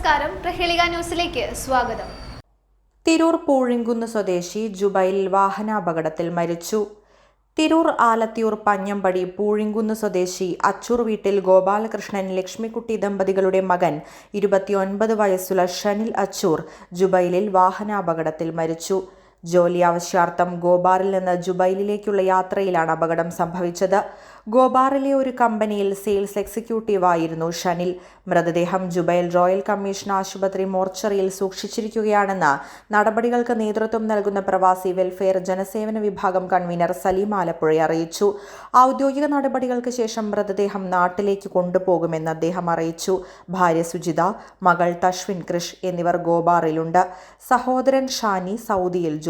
നമസ്കാരം. പ്രഹേളിക ന്യൂസിലേക്ക് സ്വാഗതം. തിരൂർ പൂഴിങ്കുന്ന് സ്വദേശി ജുബൈൽ വാഹനാപകടത്തിൽ മരിച്ചു. തിരൂർ ആലത്തിയൂർ പഞ്ഞമ്പടി പൂഴിങ്കുന്ന് സ്വദേശി അച്ചൂർ വീട്ടിൽ ഗോപാലകൃഷ്ണൻ ലക്ഷ്മിക്കുട്ടി ദമ്പതികളുടെ മകൻ ഇരുപത്തിയൊൻപത് വയസ്സുള്ള ഷനിൽ അച്ചൂർ ജുബൈലിൽ വാഹനാപകടത്തിൽ മരിച്ചു. ജോലി ആവശ്യാർത്ഥം ഗോബാറിൽ നിന്ന് ജുബൈലിലേക്കുള്ള യാത്രയിലാണ് അപകടം സംഭവിച്ചത്. ഗോബാറിലെ ഒരു കമ്പനിയിൽ സെയിൽസ് എക്സിക്യൂട്ടീവ് ആയിരുന്നു ഷനിൽ. മൃതദേഹം ജുബൈൽ റോയൽ കമ്മീഷൻ ആശുപത്രി മോർച്ചറിയിൽ സൂക്ഷിച്ചിരിക്കുകയാണെന്ന് നടപടികൾക്ക് നേതൃത്വം നൽകുന്ന പ്രവാസി വെൽഫെയർ ജനസേവന വിഭാഗം കൺവീനർ സലീം ആലപ്പുഴ അറിയിച്ചു. ഔദ്യോഗിക നടപടികൾക്ക് ശേഷം മൃതദേഹം നാട്ടിലേക്ക് കൊണ്ടുപോകുമെന്ന് അദ്ദേഹം അറിയിച്ചു. ഭാര്യ സുജിത മകൾ തശ്വിൻ കൃഷ് എന്നിവർ ഗോബാറിലുണ്ട്. സഹോദരൻ ഷാനി സൗദിയിൽ ജോലി